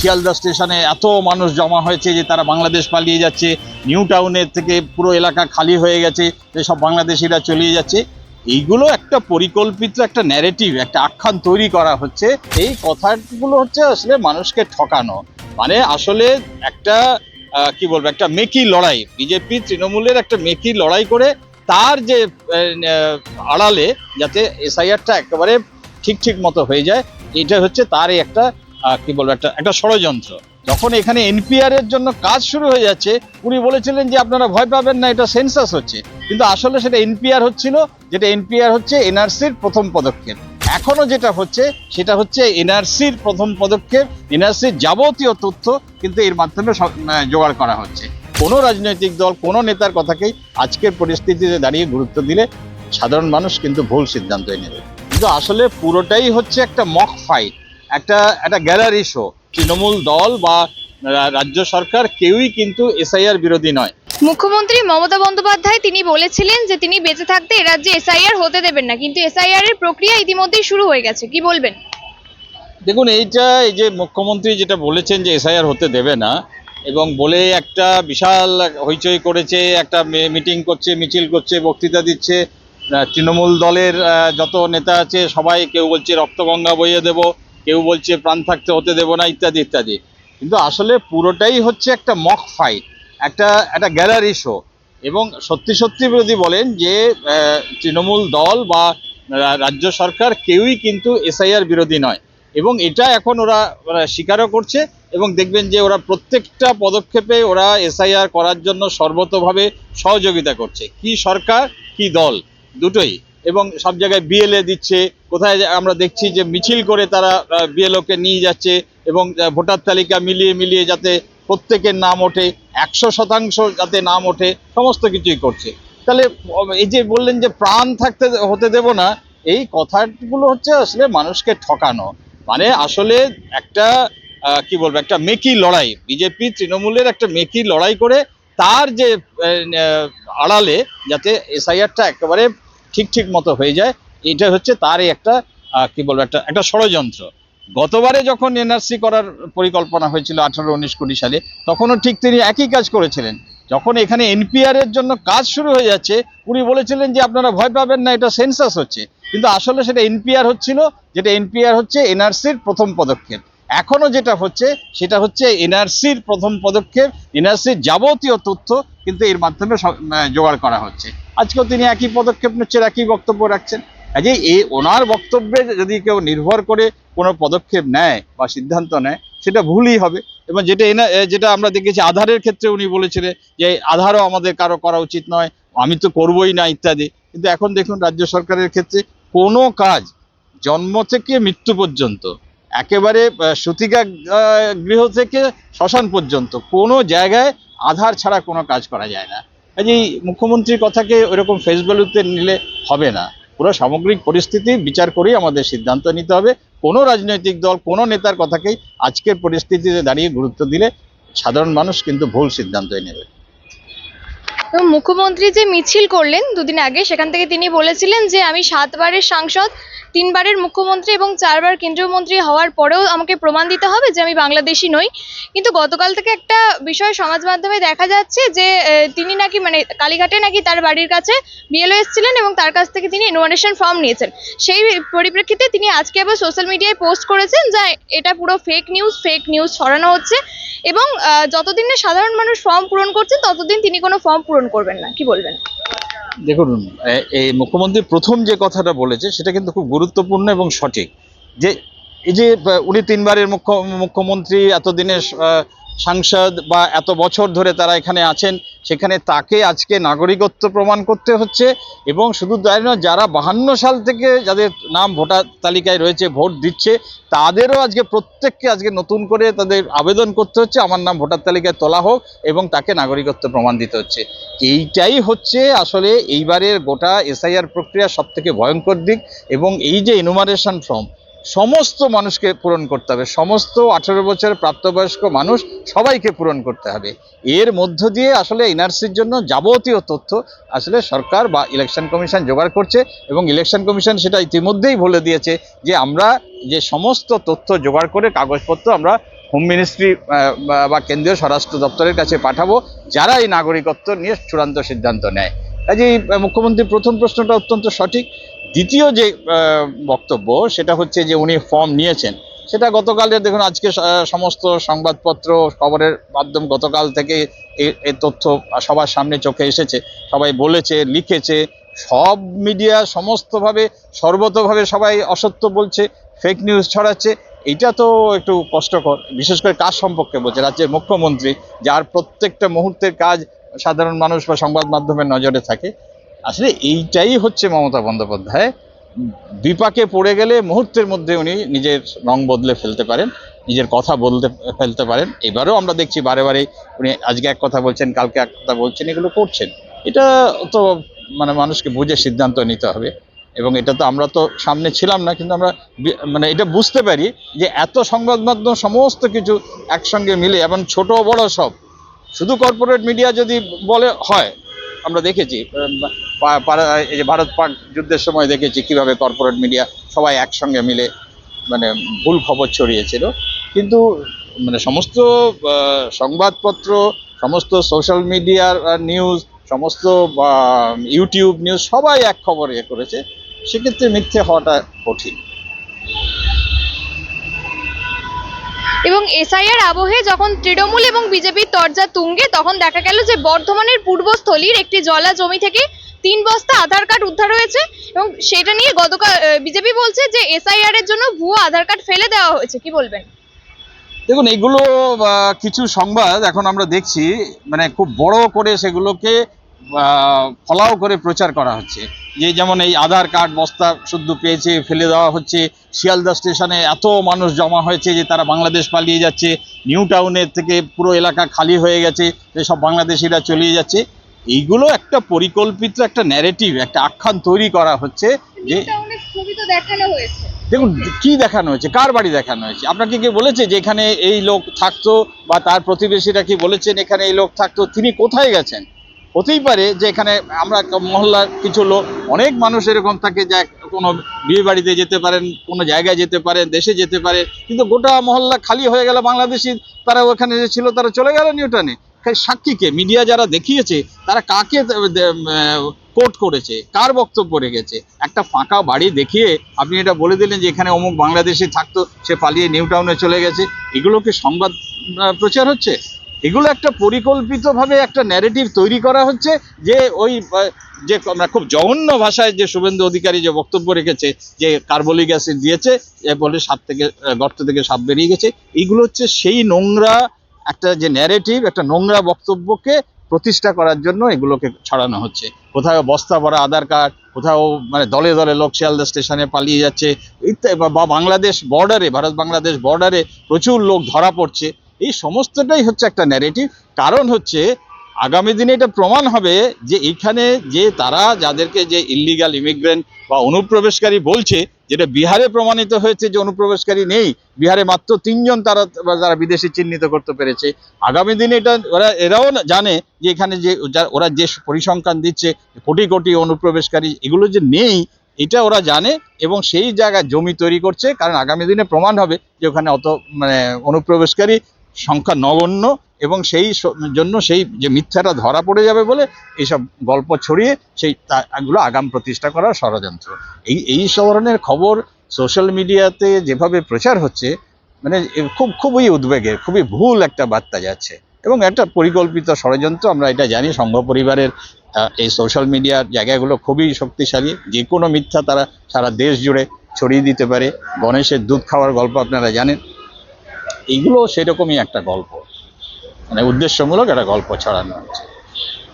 শিয়ালদা স্টেশনে এত মানুষ জমা হয়েছে যে তারা বাংলাদেশ পালিয়ে যাচ্ছে, নিউ টাউনের থেকে পুরো এলাকা খালি হয়ে গেছে সব বাংলাদেশিরা চলিয়ে যাচ্ছে। এইগুলো একটা পরিকল্পিত একটা ন্যারেটিভ একটা আখ্যান তৈরি করা হচ্ছে। এই কথাগুলো হচ্ছে আসলে মানুষকে ঠকানো। মানে আসলে একটা কি বলব, একটা মেকি লড়াই। বিজেপি তৃণমূলের একটা মেকি লড়াই করে তার যে আড়ালে যাতে এসআইআরটা একেবারে ঠিক ঠিক মতো হয়ে যায় এটা হচ্ছে তারই একটা কি বলব, একটা একটা ষড়যন্ত্র। যখন এখানে এনপিআর এর জন্য কাজ শুরু হয়ে যাচ্ছে, উনি বলেছিলেন যে আপনারা ভয় পাবেন না, এটা সেন্সাস হচ্ছে। কিন্তু আসলে সেটা এনপিআর হচ্ছিল, যেটা এনপিআর হচ্ছে এনআরসির প্রথম পদক্ষেপ। এখনও যেটা হচ্ছে, সেটা হচ্ছে এনআরসির প্রথম পদক্ষেপ, এনআরসির যাবতীয় তথ্য কিন্তু এর মাধ্যমে জোগাড় করা হচ্ছে। কোনো রাজনৈতিক দল, কোনো নেতার কথাকেই আজকের পরিস্থিতিতে দাঁড়িয়ে গুরুত্ব দিলে সাধারণ মানুষ কিন্তু ভুল সিদ্ধান্তই নেবে কিন্তু আসলে পুরোটাই হচ্ছে একটা মক ফাইট একটা একটা গ্যালারি শো তৃণমূল দল বা রাজ্য সরকার কেউই কিন্তু এসআইআর বিরোধী নয়। মুখ্যমন্ত্রী মমতা বন্দ্যোপাধ্যায় তিনি বলেছিলেন যে তিনি বেঁচে থাকতে এ রাজ্যে এসআইআর হতে দেবেন না কিন্তু এসআইআর এর প্রক্রিয়া ইতিমধ্যেই শুরু হয়ে গেছে। কি বলবেন? দেখুন এইটা এই যে মুখ্যমন্ত্রী যেটা বলেছেন যে এসআইআর হতে দেবে না এবং বলে একটা বিশাল হইচই করেছে একটা মিটিং করছে মিছিল করছে বক্তৃতা দিচ্ছে তৃণমূল দলের যত নেতা আছে সবাই কেউ বলছে রক্তগঙ্গা বইয়ে দেব। কেউ বলছে প্রাণ থাকতে হতে দেব না, ইত্যাদি ইত্যাদি। কিন্তু আসলে পুরোটাই হচ্ছে একটা মক ফাইট একটা একটা গ্যালারি শো এবং সত্যি সত্যি যদি বলেন যে তৃণমূল দল বা রাজ্য সরকার কেউই কিন্তু এসআইআর বিরোধী নয়। এবং এটা এখন ওরা ওরা স্বীকারও করছে এবং দেখবেন যে ওরা প্রত্যেকটা পদক্ষেপে ওরা এসআইআর করার জন্য সর্বতভাবে সহযোগিতা করছে। কি সরকার, কি দল, দুটোই। এবং সব জায়গায় বিএলএ দিচ্ছে। কোথায় আমরা দেখছি যে মিছিল করে তারা বিএলওকে নিয়ে যাচ্ছে এবং ভোটার তালিকা মিলিয়ে মিলিয়ে যাতে প্রত্যেকের নাম ওঠে, একশো শতাংশ যাতে নাম ওঠে, সমস্ত কিছুই করছে। তাহলে এই যে বললেন যে প্রাণ থাকতে হতে দেব না, এই কথাগুলো হচ্ছে আসলে মানুষকে ঠকানো। মানে আসলে একটা কি বলব, একটা মেকি লড়াই। বিজেপি তৃণমূলের একটা মেকি লড়াই করে তার যে আড়ালে যাতে এসআইআরটা একেবারে ঠিক ঠিক মতো হয়ে যায়। এটা হচ্ছে তারই একটা কি বলব, একটা একটা ষড়যন্ত্র। গতবারে যখন এনআরসি করার পরিকল্পনা হয়েছিল আঠারো, উনিশ, কুড়ি সালে, তখনও ঠিক তিনি একই কাজ করেছিলেন। যখন এখানে এনপিআর এর জন্য কাজ শুরু হয়ে যাচ্ছে, উনি বলেছিলেন যে আপনারা ভয় পাবেন না, এটা সেন্সাস হচ্ছে। কিন্তু আসলে সেটা এনপিআর হচ্ছিল, যেটা এনপিআর হচ্ছে এনআরসির প্রথম পদক্ষেপ। এখনও যেটা হচ্ছে, সেটা হচ্ছে এনআরসির প্রথম পদক্ষেপ, এনআরসির যাবতীয় তথ্য কিন্তু এর মাধ্যমে জোগাড় করা হচ্ছে। আজকেও তিনি একই পদক্ষেপ নিচ্ছেন, একই বক্তব্য রাখছেন। কাজে এই ওনার বক্তব্যে যদি কেউ নির্ভর করে কোনো পদক্ষেপ নেয় বা সিদ্ধান্ত নেয়, সেটা ভুলই হবে। এবং যেটা এনা যেটা আমরা দেখেছি, আধারের ক্ষেত্রে উনি বলেছিলেন যে, আধারও আমাদের কারও করা উচিত নয়, আমি তো করবই না ইত্যাদি। কিন্তু এখন দেখুন, রাজ্য সরকারের ক্ষেত্রে কোনো কাজ জন্ম থেকে মৃত্যু পর্যন্ত একেবারে সূতিকা গৃহ থেকে শ্মশান পর্যন্ত। কোনো জায়গায় আধার ছাড়া কোনো কাজ করা যায় না। কাজেই মুখ্যমন্ত্রীর কথাকে ওইরকম ফেস ভ্যালুতে নিলে হবে না। পুরো সামগ্রিক পরিস্থিতি বিচার করেই আমাদের সিদ্ধান্ত নিতে হবে। কোনো রাজনৈতিক দল, কোনো নেতার কথাকেই আজকের পরিস্থিতিতে দাঁড়িয়ে গুরুত্ব দিলে সাধারণ মানুষ কিন্তু ভুল সিদ্ধান্তই নেবে। মুখ্যমন্ত্রী যে মিছিল করলেন দুদিন আগে, সেখান থেকে তিনি বলেছিলেন যে, আমি সাতবারের সাংসদ, তিনবারের মুখ্যমন্ত্রী এবং চারবার কেন্দ্রীয় মন্ত্রী হওয়ার পরেও আমাকে প্রমাণ দিতে হবে যে আমি বাংলাদেশি নই। কিন্তু গতকাল থেকে একটা বিষয় সমাজ মাধ্যমে দেখা যাচ্ছে যে তিনি নাকি মানে কালীঘাটে নাকি তার বাড়ির কাছে বিএলও এসেছিলেন এবং তার কাছ থেকে তিনি ইনভাইটেশন ফর্ম নিয়েছেন। সেই পরিপ্রেক্ষিতে তিনি আজকে আবার সোশ্যাল মিডিয়ায় পোস্ট করেছেন যা এটা পুরো ফেক নিউজ ফেক নিউজ ছড়ানো হচ্ছে এবং যতদিন না সাধারণ মানুষ ফর্ম পূরণ করছেন, ততদিন তিনি কোনো ফর্ম পূরণ করবেন না, কি বলবেন? দেখুন এই মুখ্যমন্ত্রী প্রথম যে কথাটা বলেছে সেটা কিন্তু খুব গুরুত্বপূর্ণ এবং সঠিক। যে, এই যে, উনি তিনবারের মুখ্য, মুখ্যমন্ত্রী এতদিনের সাংসদ বা এত বছর ধরে তারা এখানে আছেন, সেখানে তাকে আজকে নাগরিকত্ব প্রমাণ করতে হচ্ছে এবং শুধু তাই নয়, যারা বাহান্ন সাল থেকে যাদের নাম ভোটার তালিকায় রয়েছে, ভোট দিচ্ছে, তাদেরও আজকে প্রত্যেককে আজকে নতুন করে তাদের আবেদন করতে হচ্ছে। আমার নাম ভোটার তালিকায় তোলা হোক এবং তাকে নাগরিকত্ব প্রমাণ দিতে হচ্ছে। এইটাই হচ্ছে আসলে এইবারের গোটা এসআইআর প্রক্রিয়া সব থেকে ভয়ঙ্কর দিক এবং এই যে ইনুমারেশন ফর্ম সমস্ত মানুষকে পূরণ করতে হবে। সমস্ত আঠেরো বছরের প্রাপ্তবয়স্ক মানুষ সবাইকে পূরণ করতে হবে। এর মধ্য দিয়ে আসলে এনআরসির জন্য যাবতীয় তথ্য আসলে সরকার বা ইলেকশন কমিশন জোগাড় করছে এবং ইলেকশন কমিশন সেটা ইতিমধ্যেই বলে দিয়েছে যে আমরা যে সমস্ত তথ্য জোগাড় করে কাগজপত্র আমরা হোম মিনিস্ট্রি বা কেন্দ্রীয় স্বরাষ্ট্র দপ্তরের কাছে পাঠাবো যারা এই নাগরিকত্ব নিয়ে চূড়ান্ত সিদ্ধান্ত নেয়। আহ, মুখ্যমন্ত্রীর প্রথম প্রশ্নটা অত্যন্ত সঠিক। দ্বিতীয় যে বক্তব্য, সেটা হচ্ছে যে উনি ফর্ম নিয়েছেন। সেটা গতকালের দেখুন, আজকে সমস্ত সংবাদপত্র, খবরের মাধ্যম গতকাল থেকে এ- এ তথ্য সবার সামনে চোখে এসেছে। সবাই বলেছে, লিখেছে, সব মিডিয়া সমস্তভাবে, সর্বতভাবে সবাই অসত্য বলছে ফেক নিউজ ছড়াচ্ছে। এটা তো একটু কষ্টকর, বিশেষ করে কাজ সম্পর্কে বলছে? রাজ্যের মুখ্যমন্ত্রী, যার প্রত্যেকটা মুহূর্তের কাজ সাধারণ মানুষ বা সংবাদ মাধ্যমের নজরে থাকে। আসলে এইটাই হচ্ছে মমতা বন্দ্যোপাধ্যায়। বিপাকে পড়ে গেলে মুহূর্তের মধ্যে উনি নিজের রং বদলে ফেলতে পারেন, নিজের কথা বলতে ফেলতে পারেন। এবারেও আমরা দেখছি বারে বারে উনি আজকে এক কথা বলছেন, কালকে এক কথা বলছেন, এগুলো করছেন। এটা তো মানে মানুষকে বুঝে সিদ্ধান্ত নিতে হবে। এবং এটা তো আমরা তো সামনে ছিলাম না, কিন্তু আমরা মানে এটা বুঝতে পারি যে এত সংবাদ মাধ্যম সমস্ত কিছু একসঙ্গে মিলে, এবং ছোট বড় সব, শুধু কর্পোরেট মিডিয়া যদি বলে হয় আমরা দেখেছি এই যে ভারত পাক যুদ্ধের সময় দেখেছি কীভাবে কর্পোরেট মিডিয়া সবাই একসঙ্গে মিলে মানে ভুল খবর ছড়িয়েছিল। কিন্তু মানে সমস্ত সংবাদপত্র, সমস্ত সোশ্যাল মিডিয়ার নিউজ সমস্ত ইউটিউব নিউজ সবাই এক খবর ইয়ে করেছে। সেক্ষেত্রে মিথ্যে হওয়াটা কঠিন। এবং এসআইআর আবহে যখন তৃণমূল এবং বিজেপির তরজা তুঙ্গে, তখন দেখা গেল যে বর্ধমানের পূর্বস্থলীর একটি জলা জমি থেকে তিন বস্তা আধার কার্ড উদ্ধার হয়েছে এবং সেটা নিয়ে গতকাল বিজেপি বলছে যে এসআইআর এর জন্য ভুয়ো আধার কার্ড ফেলে দেওয়া হয়েছে। কি বলবেন? দেখুন, এগুলো কিছু সংবাদ এখন আমরা দেখছি মানে খুব বড় করে সেগুলোকে ফলাও করে প্রচার করা হচ্ছে। যে যেমন এই আধার কার্ড বস্তা শুদ্ধ পেয়েছে ফেলে দেওয়া হচ্ছে শিয়ালদা স্টেশনে এত মানুষ জমা হয়েছে যে তারা বাংলাদেশ পালিয়ে যাচ্ছে নিউ টাউনের থেকে পুরো এলাকা খালি হয়ে গেছে সব বাংলাদেশিরা চলিয়ে যাচ্ছে। এইগুলো একটা পরিকল্পিত একটা ন্যারেটিভ একটা আখ্যান তৈরি করা হচ্ছে যে দেখুন কি দেখানো হয়েছে? কার বাড়ি দেখানো হয়েছে? আপনাকে কি বলেছে যে এখানে এই লোক থাকতো বা তার প্রতিবেশীরা কি বলেছেন এখানে এই লোক থাকতো? তিনি কোথায় গেছেন? হতেই পারে যে এখানে আমরা মহল্লার কিছু লোক, অনেক মানুষ এরকম থাকে যে কোনো বিয়ে বাড়িতে যেতে পারেন, কোনো জায়গায় যেতে পারেন, দেশে যেতে পারে, কিন্তু গোটা মহল্লা খালি হয়ে গেল বাংলাদেশি, তারা ওখানে যে ছিল তারা চলে গেল নিউটনে। সাক্ষীকে মিডিয়া যারা দেখিয়েছে, তারা কাকে কোট করেছে? কার বক্তব্য রেখেছে? একটা ফাঁকা বাড়ি দেখিয়ে আপনি এটা বলে দিলেন যে এখানে অমুক বাংলাদেশি থাকতো, সে পালিয়ে নিউ টাউনে চলে গেছে। এগুলো কি সংবাদ প্রচার হচ্ছে? এগুলো একটা পরিকল্পিতভাবে একটা ন্যারেটিভ তৈরি করা হচ্ছে যে ওই, যে আমরা খুব জঘন্য ভাষায় যে শুভেন্দু অধিকারী যে বক্তব্য রেখেছে, যে কার্বলিক অ্যাসিড দিয়েছে এ বলে সাপ থেকে, গর্ত থেকে সাপ বেরিয়ে গেছে, এইগুলো হচ্ছে সেই নোংরা একটা যে ন্যারেটিভ একটা নোংরা বক্তব্যকে প্রতিষ্ঠা করার জন্য এগুলোকে ছড়ানো হচ্ছে। কোথাও বস্তা ভরা আধার কার্ড, কোথাও মানে দলে দলে লোক শিয়ালদা স্টেশনে পালিয়ে যাচ্ছে, ইত্যাদি, বা বাংলাদেশ বর্ডারে ভারত বাংলাদেশ বর্ডারে প্রচুর লোক ধরা পড়ছে। এই সমস্তটাই হচ্ছে একটা ন্যারেটিভ কারণ হচ্ছে, আগামী দিনে এটা প্রমাণ হবে যে এখানে যে তারা যাদেরকে যে ইলিগাল ইমিগ্রেন্ট বা অনুপ্রবেশকারী বলছে, যেটা বিহারে প্রমাণিত হয়েছে যে অনুপ্রবেশকারী নেই, বিহারে মাত্র তিনজন তারা, যারা বিদেশি চিহ্নিত করতে পেরেছে। আগামী দিনে এটা, ওরা, এরাও জানে যে এখানে যে, ওরা যে পরিসংখ্যান দিচ্ছে, কোটি কোটি অনুপ্রবেশকারী, এগুলো যে নেই, এটা ওরা জানে এবং সেই জায়গায় জমি তৈরি করছে। কারণ আগামী দিনে প্রমাণ হবে যে ওখানে অত মানে অনুপ্রবেশকারী সংখ্যা নগণ্য এবং সেই জন্য সেই যে মিথ্যাটা ধরা পড়ে যাবে বলে এইসব গল্প ছড়িয়ে সেই এগুলো আগাম প্রতিষ্ঠা করার ষড়যন্ত্র। এই এই ধরনের খবর সোশ্যাল মিডিয়াতে যেভাবে প্রচার হচ্ছে মানে খুব, খুবই উদ্বেগের খুবই ভুল একটা বার্তা যাচ্ছে। এবং একটা পরিকল্পিত ষড়যন্ত্র আমরা এটা জানি, সংঘ পরিবারের এই সোশ্যাল মিডিয়ার জায়গাগুলো খুবই শক্তিশালী। যে কোনো মিথ্যা তারা সারা দেশ জুড়ে ছড়িয়ে দিতে পারে। গণেশের দুধ খাওয়ার গল্প আপনারা জানেন। এইগুলো সেরকমই একটা গল্প। মানে উদ্দেশ্যমূলক একটা গল্প ছড়ানো হচ্ছে